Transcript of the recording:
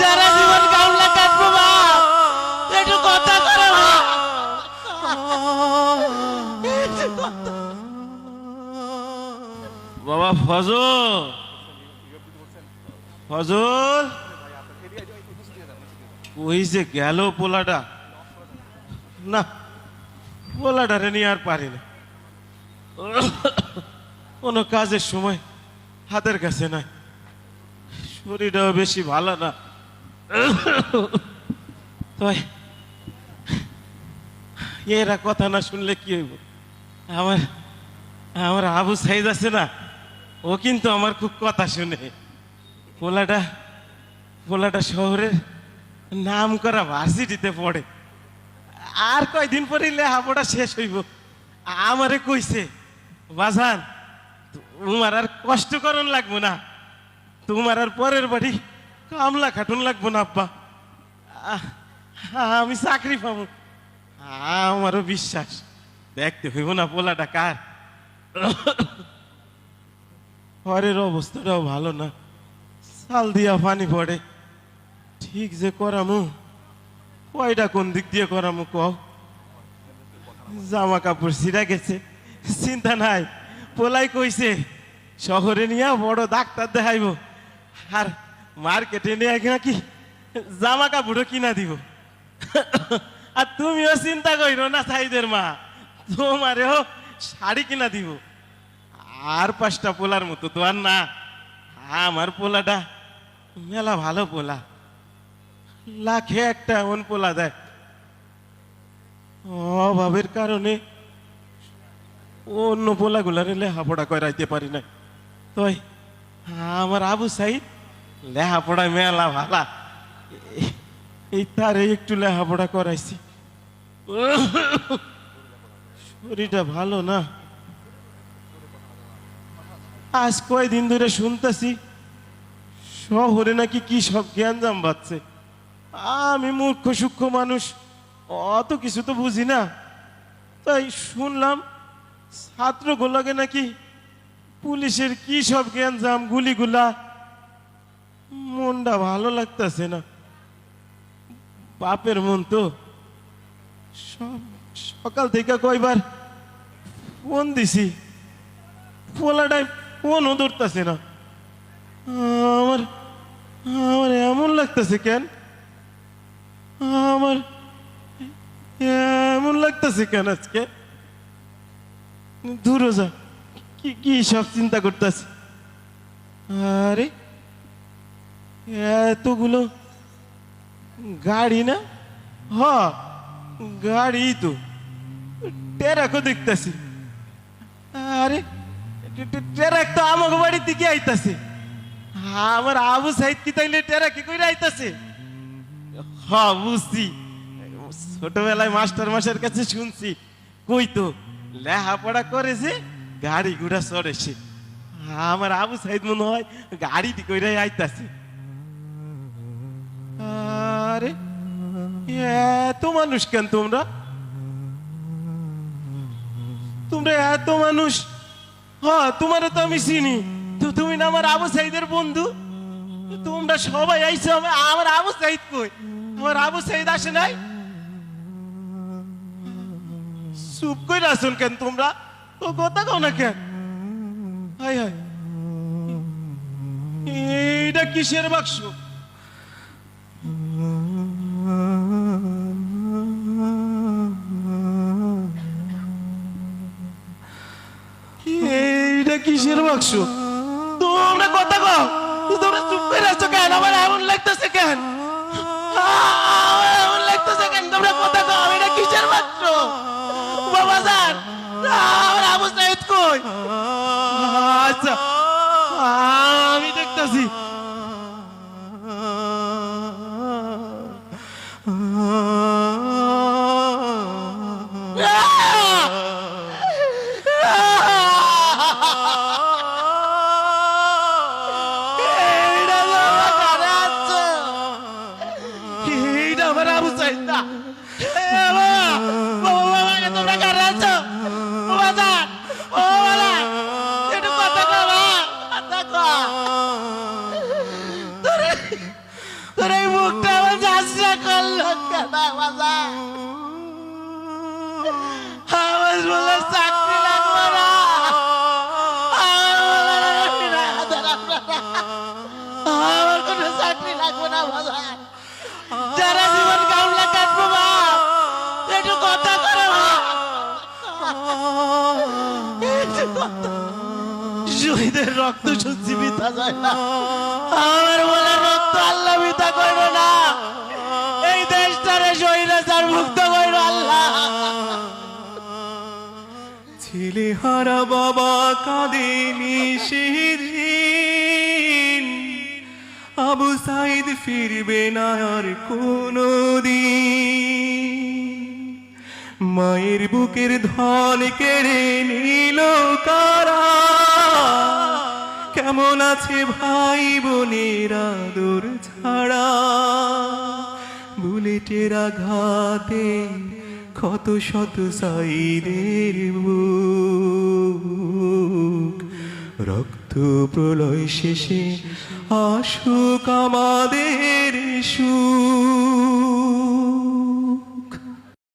যারা জীবন একটু কথা করো বাবা, ফজল। ফজল। ওই যে গেল পোলাটা। না, পোলাটা রে নিয়ে আর পারি না। কোনো কাজের সময় হাতের কাছে নাই। শরীরটাও বেশি ভালো না। এরা কথা না শুনলে কি হইব? আমার আমার আবু সাইদ আছে না, ও কিন্তু আমার খুব কথা শুনে। পোলাটা পোলাটা শহরের নাম করা ভার্সিটিতে পড়ে। আর কয়দিন পরে লেহাপড়া শেষ হইব। আমারে কইছে, বাজান, তোমার আর কষ্ট করন লাগবো না। তোমার আর পরের বাড়ি কামলা খাটুন লাগবো না, আব্বা। আমি চাকরি পাবো। আমারও বিশ্বাস। দেখতে হইব না পোলাটা কার। ঘরের অবস্থাটাও ভালো না। চাল দিয়া পানি পড়ে। ঠিক যে করামু। কয়টা কোন দিক দিয়ে করামু কও। জামা কাপড় ছিঁড়া গেছে। চিন্তা নাই। পোলাই কইছে, শহরে নিয়ে বড় ডাক্তার দেখাইব। আর মার্কেটে নিয়ে নাকি জামা কাপড়ও কিনা দিব। আর তুমিও চিন্তা কইরো না সাইদের মা, তোমারেও শাড়ি কিনা দিব। আর পাঁচটা পোলার মতো তো আর না। আমার পোলাটা মেলা ভালো পোলা। লাখে একটা এমন পোলা দেয় অভাবের কারণে অন্য পোলাগুলারে লেহাপড়া করাইতে পারি না তাই আমার আবু সাইদ লেহাপড়ায় মেলা ভালা। এই তারে একটু লেহাপড়া করাইছি। শরীরটা ভালো না। আজ কয়দিন ধরে শুনতেছি, শহরে নাকি কি সব জ্ঞানজাম বাচ্ছে আমি মূর্খ, সূক্ষ্ম মানুষ, অত কিছু তো বুঝি না। তাই শুনলাম ছাত্র ছাত্রগুলোকে নাকি পুলিশের কি সব জ্ঞানজাম গুলিগুলা? মনটা ভালো লাগতেছে না। বাপের মন তো। সব সকাল থেকে কয়বার ফোন দিছি। পোলাটাই ফোনও ধরতেছে না। আমার আমার এমন লাগতেছে কেন? আমার এমন লাগতেছে কেন আজকে? দূরে যা। কি কি সব চিন্তা করতেছে? আরে, এতগুলো গাড়ি না? হ, গাড়ি তো। টেরাকও দেখতেছি। আরে টেরাক তো আমাকে বাড়ির দিকে আইতাছে। আমার আবু সাইদ কি তাইলে টেরাক কি কইরা আইতাছে? হ, বুঝছি। ছোটবেলায় মাস্টার মাসের কাছে শুনছি। কই তো লেহাপড়া করেছে গাড়ি ঘোড়া চড়েছে। আমার আবু সাইদ মনে হয় গাড়ি দি কইরাই আইতাছে। আরে, এত মানুষ কেন তোমরা? তোমরা এত মানুষ? হ্যাঁ তোমারও তো আমি চিনি। তো তুমি না আমার আবু সাইদের বন্ধু? তোমরা সবাই আইছো, আমার আবু সাইদ কই? আমার আবু সাইদ আসে নাই? চুপ কই আসুন কেন তোমরা? ও, কথা কও না কেন? Hi hi. এইটা কিসের বাক্স? এইটা কিসের বাক্স? তোমরা কথা কও। তোমরা চুপ করে আছো কেন? আমার এমন লাগতেছে কেন? আমার আছে। আমার আবু সাইদ না। বাজান যারা জীবন একটু কথা। শহীদের রক্ত যায় না। আমার রক্ত আল্লাহ করবে না। এই দেশটারে শহীদাচার মুক্ত করবে আল্লাহ। ছেলে হারা বাবা সেদিন আবু সাইদ ফিরবে না আর কোনো মায়ের বুকের ধন কেড়ে নিল কারা? কেমন আছে ভাই বোনেরা দূর ছাড়া? বুলেটের আঘাতে কত শত সাইদের রক্ত প্রলয় শেষে আসুক আমাদের সুখ।